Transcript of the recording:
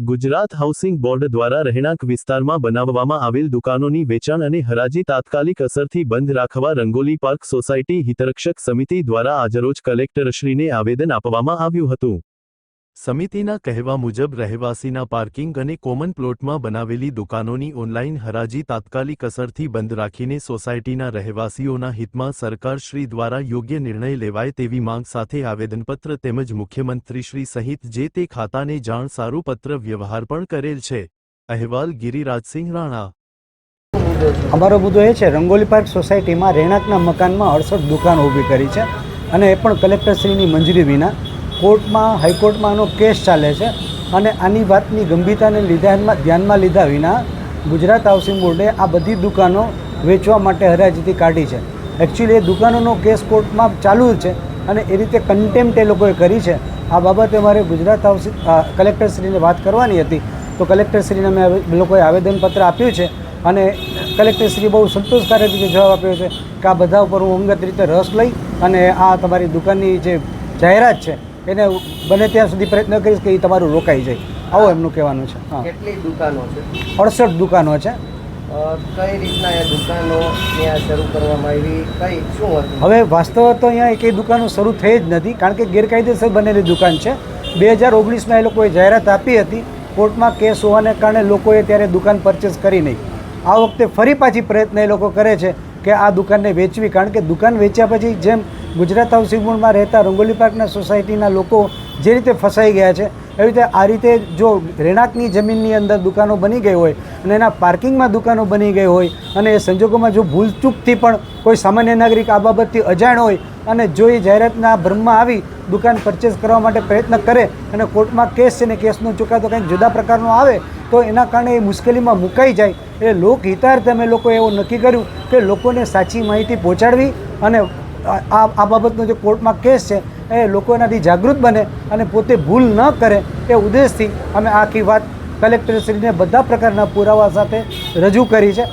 Gujarat housing board દ્વારા રહેણાંક વિસ્તારમાં બનાવવામાં આવેલ દુકાનોની વેચાણ અને હરાજી તાત્કાલિક અસરથી બંધ રાખવા રંગોલી પાર્ક સોસાયટી હિતરક્ષક સમિતિ દ્વારા આજરોજ કલેક્ટરશ્રીને આવેદન આપવામાં આવ્યું હતું. સમિતિના કહેવા મુજબ રહેવાસીના પાર્કિંગ અને કોમન પ્લોટમાં બનાવેલી દુકાનોની ઓનલાઈન હરાજી તાત્કાલિક અસરથી બંધ રાખીને સોસાયટીના રહેવાસીઓના હિતમાં સરકારશ્રી દ્વારા યોગ્ય નિર્ણય લેવાય તેવી માંગ સાથે આવેદનપત્ર તેમજ મુખ્યમંત્રીશ્રી સહિત જે તે ખાતાને જાણ સારું પત્ર વ્યવહાર પણ કરેલ છે. અહેવાલ ગિરિરાજસિંહ રાણા. અમારો મુદ્દો એ છે, રંગોલી પાર્ક સોસાયટીમાં રહેણાંકના મકાનમાં અડસઠ દુકાનો ઊભી કરી છે અને એ પણ કલેક્ટરશ્રીની મંજૂરી વિના કોર્ટમાં, હાઈકોર્ટમાં આનો કેસ ચાલે છે અને આની વાતની ગંભીરતાને લીધા ધ્યાનમાં લીધા વિના ગુજરાત હાઉસિંગ બોર્ડે આ બધી દુકાનો વેચવા માટે હરાજીથી કાઢી છે. એકચ્યુઅલી એ દુકાનોનો કેસ કોર્ટમાં ચાલુ છે અને એ રીતે કન્ટેમ્પ્ટ એ લોકોએ કરી છે. આ બાબતે મારે ગુજરાત હાઉસિંગ કલેક્ટરશ્રીને વાત કરવાની હતી. તો કલેક્ટરશ્રીને મેં લોકોએ આવેદનપત્ર આપ્યું છે અને કલેક્ટરશ્રી બહુ સંતોષકારક રીતે જવાબ આપ્યો છે કે આ બધા ઉપર હું અંગત રીતે રસ લઈ અને આ તમારી દુકાનની જે જાહેરાત છે એને બને ત્યાં સુધી પ્રયત્ન કરીશ કે એ તમારું રોકાઈ જાય. આવો એમનું કહેવાનું છે. હા. કેટલી દુકાનો છે? અડસઠ દુકાનો છે. કઈ રીતના એ દુકાનો ત્યાં શરૂ કરવામાં આવી? કઈ શું હતું? હવે વાસ્તવ તો અહીંયા એકેય દુકાનો શરૂ થઈ જ નથી કારણ કે ગેરકાયદેસર બનેલી દુકાન છે. બે હજાર ઓગણીસમાં એ લોકોએ જાહેરાત આપી હતી કોર્ટમાં કેસ હોવાને કારણે લોકોએ ત્યારે દુકાન પરચેસ કરી નહીં. આ વખતે ફરી પાછી પ્રયત્ન એ લોકો કરે છે કે આ દુકાનને વેચવી કારણ કે દુકાન વેચ્યા પછી જેમ ગુજરાત હાઉસિંગ બોર્ડમાં રહેતા રંગોલી પાર્કના સોસાયટીના લોકો જે રીતે ફસાઈ ગયા છે, એવી રીતે આ રીતે જો રહેણાંકની જમીનની અંદર દુકાનો બની ગઈ હોય અને એના પાર્કિંગમાં દુકાનો બની ગઈ હોય અને એ સંજોગોમાં જો ભૂલચૂકથી પણ કોઈ સામાન્ય નાગરિક આ બાબતથી અજાણ હોય અને જો એ જાહેરાતના ભ્રમમાં આવી દુકાન પરચેસ કરવા માટે પ્રયત્ન કરે અને કોર્ટમાં કેસ છે ને કેસનો ચુકાદો કંઈક જુદા પ્રકારનો આવે, તો એના કારણે એ મુશ્કેલીમાં મુકાઈ જાય. એ લોકહિતાર્થ અમે લોકોએ એવું નક્કી કર્યું કે લોકોને સાચી માહિતી પહોંચાડવી અને આ- આ બાબતનો જે કોર્ટમાં કેસ છે, એ લોકો એનાથી જાગૃત બને અને પોતે ભૂલ ન કરે એ ઉદ્દેશથી અમે આખી વાત કલેક્ટરશ્રીને બધા પ્રકારના પુરાવા સાથે રજૂ કરી છે.